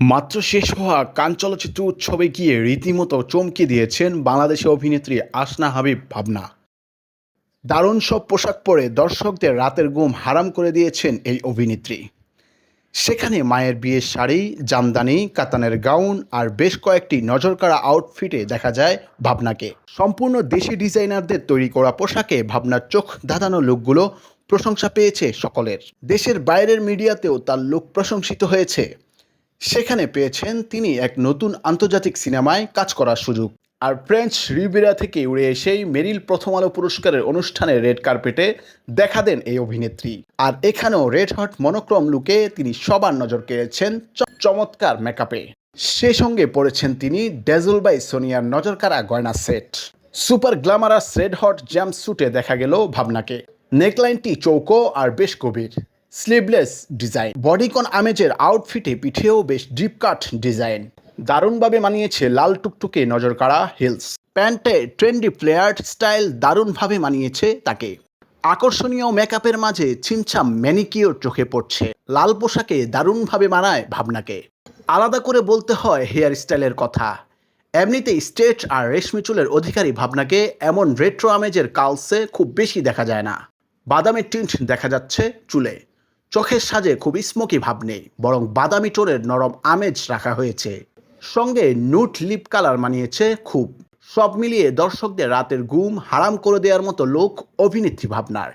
মাত্র শেষ হওয়া কান চলচ্চিত্র উৎসবে গিয়ে রীতিমতো চমকে দিয়েছেন বাংলাদেশি অভিনেত্রী আসনা হাবিব ভাবনা। দারুণ সব পোশাক পরে দর্শকদের রাতের ঘুম হারাম করে দিয়েছেন এই অভিনেত্রী। সেখানে মায়ের বিয়ের শাড়ি, জামদানি, কাতানের গাউন আর বেশ কয়েকটি নজরকাড়া আউটফিটে দেখা যায় ভাবনাকে। সম্পূর্ণ দেশি ডিজাইনারদের তৈরি করা পোশাকে ভাবনার চোখ ধাঁধানো লুকগুলো প্রশংসা পেয়েছে সকলের। দেশের বাইরের মিডিয়াতেও তার লুক প্রশংসিত হয়েছে। সেখানে পেয়েছেন তিনি এক নতুন আন্তর্জাতিক সিনেমায় কাজ করার সুযোগ। আর ফ্রেঞ্চ রিবেরা থেকে উড়ে এসেই মেরিল প্রথম আলো পুরস্কারের অনুষ্ঠানে রেড কার্পেটে দেখা দেন এই অভিনেত্রী। আর এখানেও রেড হট মনোক্রম লুকে তিনি সবার নজর কেড়েছেন চমৎকার মেকআপে। সে সঙ্গে পড়েছেন তিনি ডেজল বাই সোনিয়ার নজরকাড়া গয়না set. Super glamorous red hot jump স্যুটে দেখা গেল ভাবনাকে। নেকলাইনটি চৌকো আর বেশ গভীর। স্লিভলেস ডিজাইন বডিকন আমেজের আউটফিটে পিঠেও বেশ ডিপ কাট ডিজাইন দারুণভাবে মানিয়েছে লাল টুকটুকে নজর কাড়া হিলস প্যান্টে ট্রেন্ডি প্লেয়ার্ড স্টাইল দারুণভাবে মানিয়েছে তাকে। আকর্ষণীয় মেকআপের মাঝে ছিমছাম ম্যানিকিওর চোখে পড়ছে। লাল পোশাকে দারুণভাবে মানায় ভাবনাকে। আলাদা করে বলতে হয় হেয়ার স্টাইলের কথা। এমনিতেই স্ট্রেট আর রেশমি চুলের অধিকারী ভাবনাকে এমন রেট্রো আমেজের কালসে খুব বেশি দেখা যায় না। বাদামি টিন্ট দেখা যাচ্ছে চুলে। চোখের সাজে খুব স্মোকি ভাব নেই, বরং বাদামি টোরের নরম আমেজ রাখা হয়েছে। সঙ্গে নুট লিপ কালার মানিয়েছে খুব। সব মিলিয়ে দর্শকদের রাতের ঘুম হারাম করে দেওয়ার মতো লোক অভিনেত্রী ভাবনার।